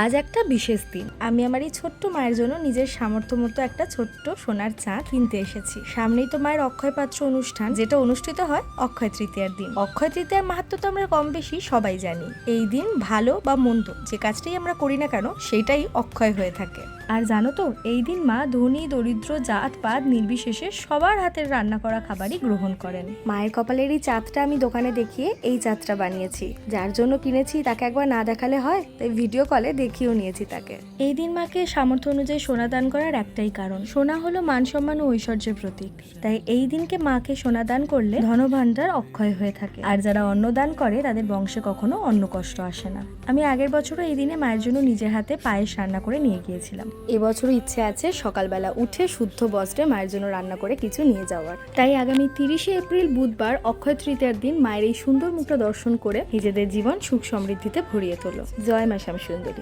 আজ একটা বিশেষ দিন। আমি আমার এই ছোট্ট মায়ের জন্য নিজের সামর্থ্য মতো একটা ছোট্ট সোনার চা কিনতে এসেছি। সামনেই তো মায়ের অক্ষয় পাত্র অনুষ্ঠান, যেটা অনুষ্ঠিত হয় অক্ষয় তৃতীয়ার দিন। অক্ষয় তৃতীয়ার মাহাত্ম তো আমরা কম বেশি সবাই জানি। এই দিন ভালো বা মন্দ, যে কাজটাই আমরা করি না কেন, সেটাই অক্ষয় হয়ে থাকে। আর জানো তো এই দিন মা ধনী দরিদ্র জাত পাত নির্বিশেষে সবার হাতের রান্না করা খাবারই গ্রহণ করেন। মায়ের কপালের এই চাঁদটা আমি দোকানে দেখিয়ে এই চাঁদটা বানিয়েছি। যার জন্য কিনেছি তাকে একবার না দেখালে হয় তাই ভিডিও কলে দেখিয়েও নিয়েছি তাকে। এই দিন মাকে সামর্থ্য অনুযায়ী সোনা দান করার একটাই কারণ সোনা হলো মান সম্মান ও ঐশ্বর্যের প্রতীক। তাই এই দিনকে মাকে সোনা দান করলে ধনভাণ্ডার অক্ষয় হয়ে থাকে। আর যারা অন্ন দান করে তাদের বংশে কখনো অন্ন কষ্ট আসে না। আমি আগের বছরও এই দিনে মায়ের জন্য নিজের হাতে পায়েস রান্না করে নিয়ে গিয়েছিলাম। এবছরও ইচ্ছে আছে সকালবেলা উঠে শুদ্ধ বস্ত্রে মায়ের জন্য রান্না করে কিছু নিয়ে যাওয়ার। তাই আগামী তিরিশে এপ্রিল বুধবার অক্ষয় তৃতীয়ার দিন মায়ের এই সুন্দর মুখটা দর্শন করে নিজেদের জীবন সুখ সমৃদ্ধিতে ভরিয়ে তোলো। জয় মা সুন্দরী